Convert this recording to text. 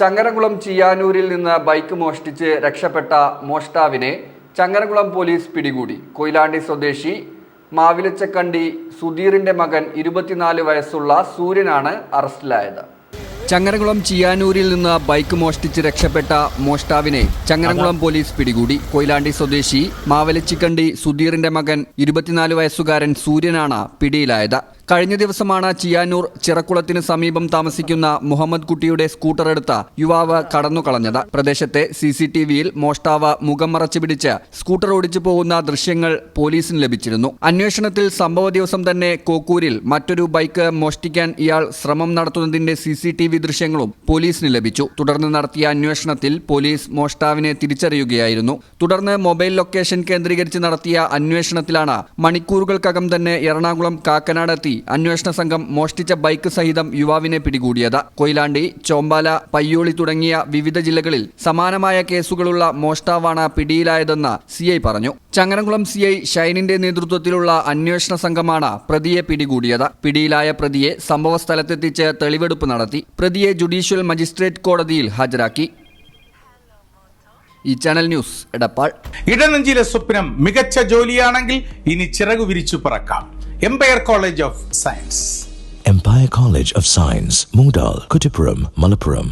ചങ്ങരകുളം ചിയാനൂരിൽ നിന്ന് ബൈക്ക് മോഷ്ടിച്ച് രക്ഷപ്പെട്ട മോഷ്ടാവിനെ ചങ്ങരകുളം പോലീസ് പിടികൂടി. കൊയിലാണ്ടി സ്വദേശി മാവിലച്ചക്കണ്ടി സുധീറിന്റെ മകൻ ഇരുപത്തിനാല് വയസ്സുള്ള സൂര്യനാണ് അറസ്റ്റിലായത്. ചങ്ങരകുളം ചിയാനൂരിൽ നിന്ന് ബൈക്ക് മോഷ്ടിച്ച് രക്ഷപ്പെട്ട മോഷ്ടാവിനെ ചങ്ങരകുളം പോലീസ് പിടികൂടി. കൊയിലാണ്ടി സ്വദേശി മാവലച്ചിക്കണ്ടി സുധീറിന്റെ മകൻ ഇരുപത്തിനാല് വയസ്സുകാരൻ സൂര്യനാണ് പിടിയിലായത്. കഴിഞ്ഞ ദിവസമാണ് ചിയാനൂർ ചിറക്കുളത്തിന് സമീപം താമസിക്കുന്ന മുഹമ്മദ് കുട്ടിയുടെ സ്കൂട്ടർ എടുത്ത യുവാവ് കടന്നുകളഞ്ഞത് പ്രദേശത്തെ സി സി ടി വിയിൽ മോഷ്ടാവ് മുഖം മറച്ചു പിടിച്ച് സ്കൂട്ടർ ഓടിച്ചു പോകുന്ന ദൃശ്യങ്ങൾ പോലീസിന് ലഭിച്ചിരുന്നു. അന്വേഷണത്തിൽ സംഭവ ദിവസം തന്നെ കോക്കൂരിൽ മറ്റൊരു ബൈക്ക് മോഷ്ടിക്കാൻ ഇയാൾ ശ്രമം നടത്തുന്നതിന്റെ സി സി ടി വി ദൃശ്യങ്ങളും പോലീസിന് ലഭിച്ചു. തുടർന്ന് നടത്തിയ അന്വേഷണത്തിൽ പോലീസ് മോഷ്ടാവിനെ തിരിച്ചറിയുകയായിരുന്നു. തുടർന്ന് മൊബൈൽ ലൊക്കേഷൻ കേന്ദ്രീകരിച്ച് നടത്തിയ അന്വേഷണത്തിലാണ് മണിക്കൂറുകൾക്കകം തന്നെ എറണാകുളം കാക്കനാടെത്തി അന്വേഷണ സംഘം മോഷ്ടിച്ച ബൈക്ക് സഹിതം യുവാവിനെ പിടികൂടിയത്. കൊയിലാണ്ടി ചോമ്പാല പയ്യോളി തുടങ്ങിയ വിവിധ ജില്ലകളിൽ സമാനമായ കേസുകളുള്ള മോഷ്ടാവാണ് പിടിയിലായതെന്ന് സി പറഞ്ഞു. ചങ്ങനകുളം സി ഐ ഷൈനിന്റെ നേതൃത്വത്തിലുള്ള അന്വേഷണ സംഘമാണ് പ്രതിയെ പിടികൂടിയത്. പിടിയിലായ പ്രതിയെ സംഭവസ്ഥലത്തെത്തിച്ച് തെളിവെടുപ്പ് നടത്തി. പ്രതിയെ ജുഡീഷ്യൽ മജിസ്ട്രേറ്റ് കോടതിയിൽ ഹാജരാക്കി. ഈ ചാനൽ ന്യൂസ് എടപ്പാൾ. ഇടനെഞ്ചിലെ സ്വപ്നം മികച്ച ജോലിയാണെങ്കിൽ ഇനി ചിറകു വിരിച്ചു പറക്കാം. Empire College of Science Empire College of Science Moondal, Kuttipuram, Malappuram.